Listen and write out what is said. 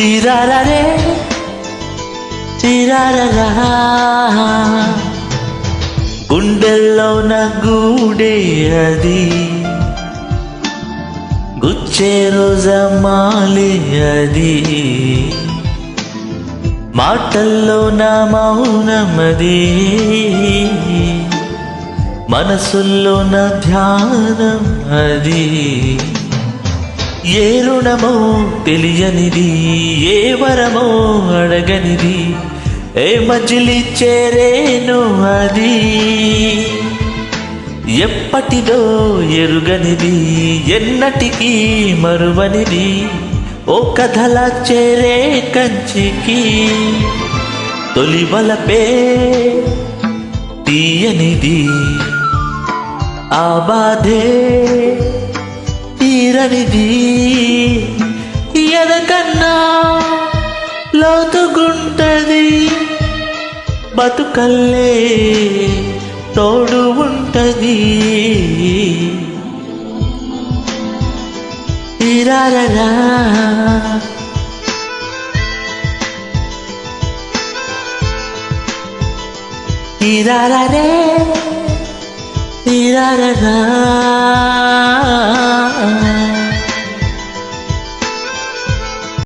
తీరారే తీరారా గుండెల్లో నా గూడే అది. గుచ్చే రోజమాలే అది. మాటల్లో నా మౌనమది మనసుల్లో నా ధ్యానం అది. ఏ రుణమో తెలియనిది ఏ వరమో అడగనిది ఏ మజిలి చేరేను అది? ఎప్పటిదో ఎరుగనిది ఎన్నటికీ మరువనిది ఓ కథల చేరే కంచికి తొలివలపే తీయనిది ఆ బాధే తీరనిది ఎదకన్నా లోతుగుంటది. బతుకల్లే తోడు ఉంటది తీరారా తీరారే తీరారా